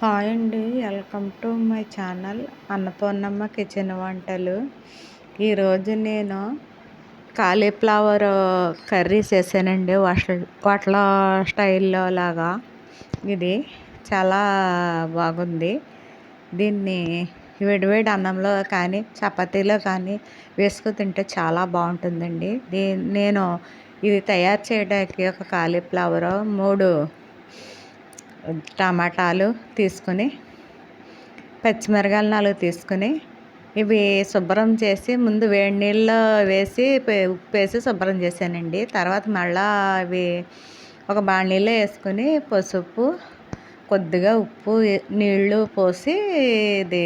Hi అండి. Welcome to my channel Annapurnamma kitchen వంటలు. ఈరోజు నేను కాలీఫ్లవర్ కర్రీ చేశానండి. వాటల వాటల స్టైల్లో లాగా. ఇది చాలా బాగుంది. దీన్ని వేడివేడి అన్నంలో కానీ చపాతీలో కానీ వేసుకు తింటే చాలా బాగుంటుందండి. దీ నేను ఇది తయారు చేయడానికి ఒక కాలీఫ్లవర్ మూడు టమాటాలు తీసుకొని పచ్చిమిరకాయలు నాలుగు తీసుకొని ఇవి శుభ్రం చేసి ముందు వేడి నీళ్ళలో వేసి ఉప్పు వేసి శుభ్రం చేశానండి. తర్వాత మళ్ళీ అవి ఒక బాణీలో వేసుకుని పసుపు కొద్దిగా ఉప్పు నీళ్ళు పోసి ఇది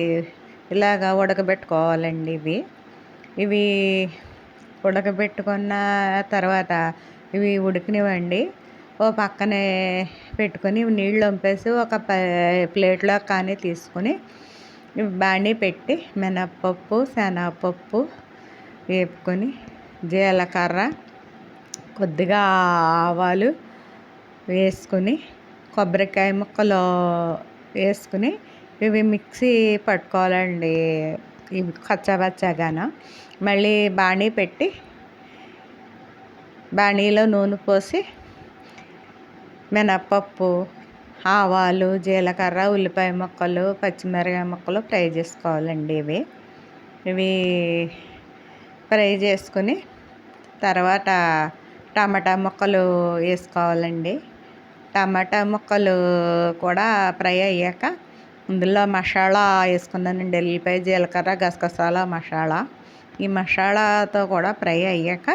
ఇలాగా ఉడకబెట్టుకోవాలండి ఇవి. ఇవి ఉడకబెట్టుకున్న తర్వాత ఇవి ఉడికినవండి ఓ పక్కనే పెట్టుకొని నీళ్ళు వంపేసి ఒక ప్లేట్లో కానీ తీసుకొని బాణీ పెట్టి మినప్పప్పు శనగపప్పు వేపుకొని జీలకర్ర కొద్దిగా ఆవాలు వేసుకొని కొబ్బరికాయ ముక్కలు వేసుకుని ఇవి మిక్సీ పట్టుకోవాలండి. ఇవి కచ్చాబచ్చాగాను మళ్ళీ బాణీ పెట్టి బాణీలో నూనె పోసి మినప్పప్పు ఆవాలు జీలకర్ర ఉల్లిపాయ ముక్కలు పచ్చిమిరకాయ ముక్కలు ఫ్రై చేసుకోవాలండి ఇవి. ఇవి ఫ్రై చేసుకుని తర్వాత టమాటా ముక్కలు వేసుకోవాలండి. టమాటా ముక్కలు కూడా ఫ్రై అయ్యాక ఇందులో మసాలా వేసుకున్నానండి. ఎల్లిపాయ జీలకర్ర గసగసాల మసాలా. ఈ మసాలాతో కూడా ఫ్రై అయ్యాక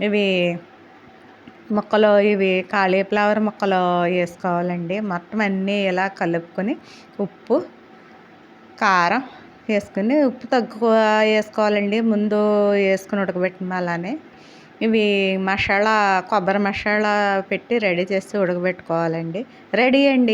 ఇవి ముక్కలు ఇవి కాలీఫ్లవర్ ముక్కలు వేసుకోవాలండి. మొత్తం అన్నీ ఇలా కలుపుకొని ఉప్పు కారం వేసుకుని ఉప్పు తక్కువ వేసుకోవాలండి. ముందు వేసుకుని ఉడకబెట్టిన అలానే ఇవి మసాలా కొబ్బరి మసాలా పెట్టి రెడీ చేసి ఉడకబెట్టుకోవాలండి. రెడీ అండి.